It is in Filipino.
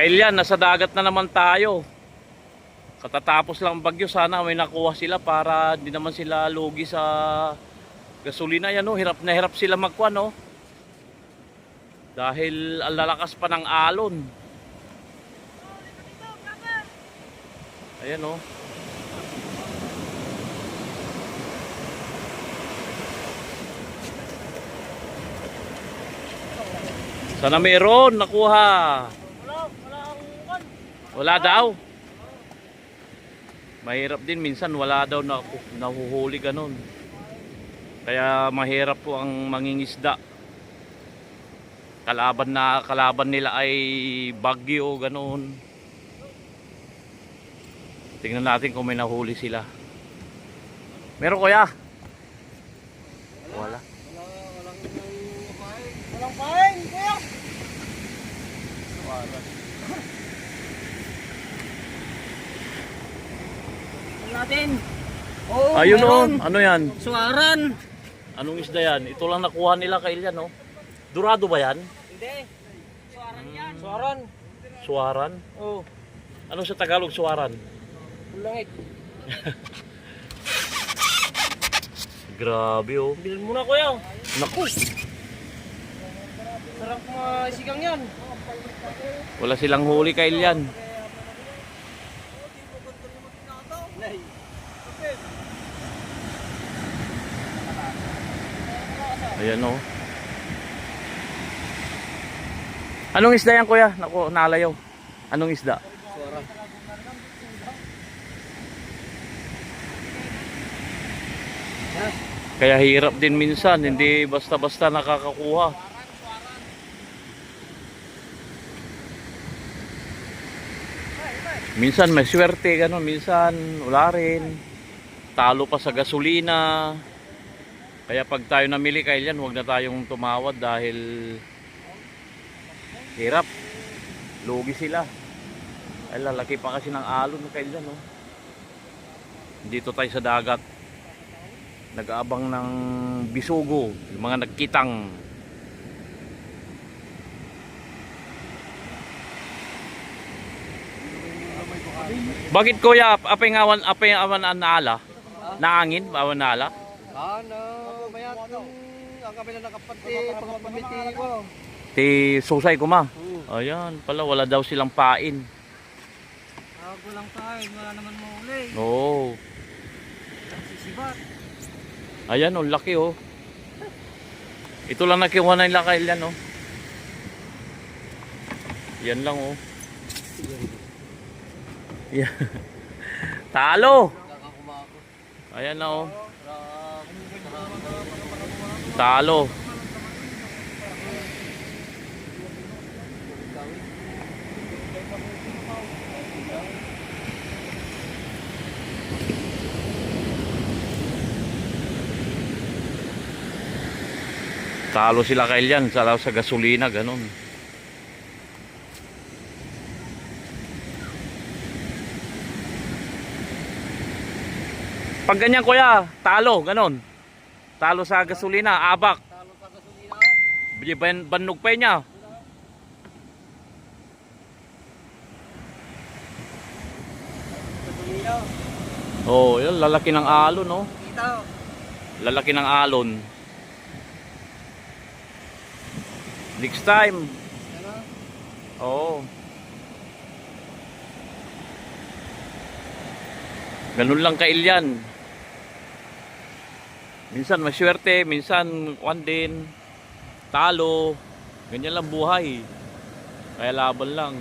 Kailyan, nasa dagat na naman tayo. Katatapos lang ang bagyo, sana may nakuha sila para hindi naman sila lugi sa gasolina. Yan o, hirap na hirap sila magkuha no. Dahil ang lalakas pa ng alon. Ayan o. Sana meron nakuha. Wala, wala ang kan. Wala daw. Mahirap din minsan wala daw na nahuhuli ganun. Kaya mahirap po ang mangingisda. Kalaban na kalaban nila ay bagyo ganun. Tingnan natin kung may nahuli sila. Meron kuya? Wala. Wala, walang pain. Walang pain, kuya. Wala. natin. Oo, Ayun o, meron. ano yan? Suwaran. Anong isda yan? Ito lang nakuha nila kay Ilyan, no? Durado ba yan? Hindi. Suwaran yan. Suwaran. Suwaran? Oo. Ano sa Tagalog suwaran? Ulangit. Grabe oh. Bilhin mo na, kuya. Naku, Sarap mga sigang yan. wala silang huli kay Ilyan. Ayan oh. Anong isda yan kuya? Naku, nalayaw. Anong isda? Suwaran. Kaya hirap din minsan, hindi basta-basta nakakakuha. Minsan may swerte, gano'n. Minsan wala rin. Talo pa sa gasolina. Kaya pag tayo namili kailan, huwag na tayong tumawad dahil hirap. Lugi sila. Ay, lalaki pa kasi ng alon kailan, no? Dito tayo sa dagat nag-aabang ng bisugo, yung mga nagkitang. Bakit kuya, apay ngawan, apay awan naala? Naangin, awan naala? Ano, mayat nung ang kami na nakapati, pagkapamiti ko. Ti susay ko ma. Ayan, pala wala daw silang pain. Ako lang tayo, wala naman mahuli. Oo. Sisibat. Ayan, oh, laki oh. Ito lang nakikuha na nila kailan oh. Yan lang oh. Yan. Talo! Ayan na oh. Talo. Talo sila kailan sa sa gasolina ganun. Pag ganyan kuya, talo, ganun. Talo sa gasolina, abak. Talo sa gasolina. Banog pa niya. Oh, yun, lalaki ng alon, no? Kita. Lalaki ng alon. Next time. Oo. Ganun lang kailyan. Minsan maswerte, minsan kwan din. Talo. Ganyan lang buhay. Kaya laban lang.